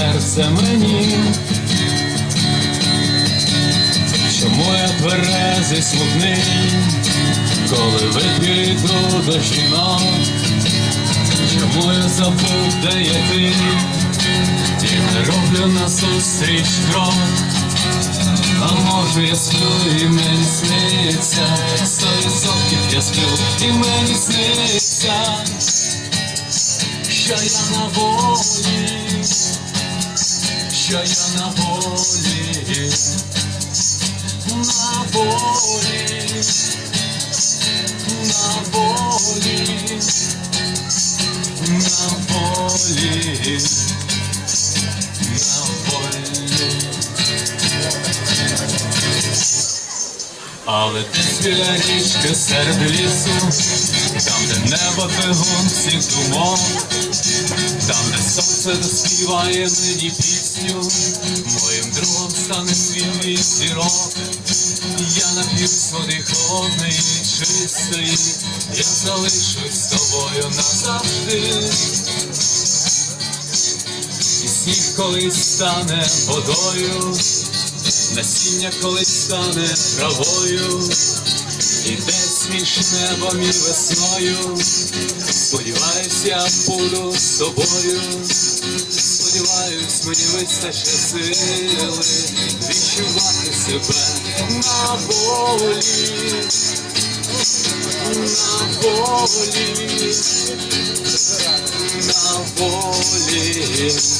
серце мені. Чому я тверезий смутний, коли викиду до жінок? Чому я забув, де є ти, і не роблю назустріч крок? А може я сплю і мені сниться, сто відсотків я сплю і мені сниться, що я на волі, що я на волі, на волі, на волі, на волі, на волі. Але десь біля річки серед лісу, там, де небо двигун всіх думок, там, де сонце заспіває мені пісню, моїм другом стане світлий зірок. Я нап'юсь води холодний і чистий, я залишусь з тобою назавжди. І сніг колись стане водою, насіння колись стане травою, і десь між небом і весною. Сподіваюсь, я буду з тобою. Сподіваюсь, мені вистачить сили відчувати себе на волі, на волі, на волі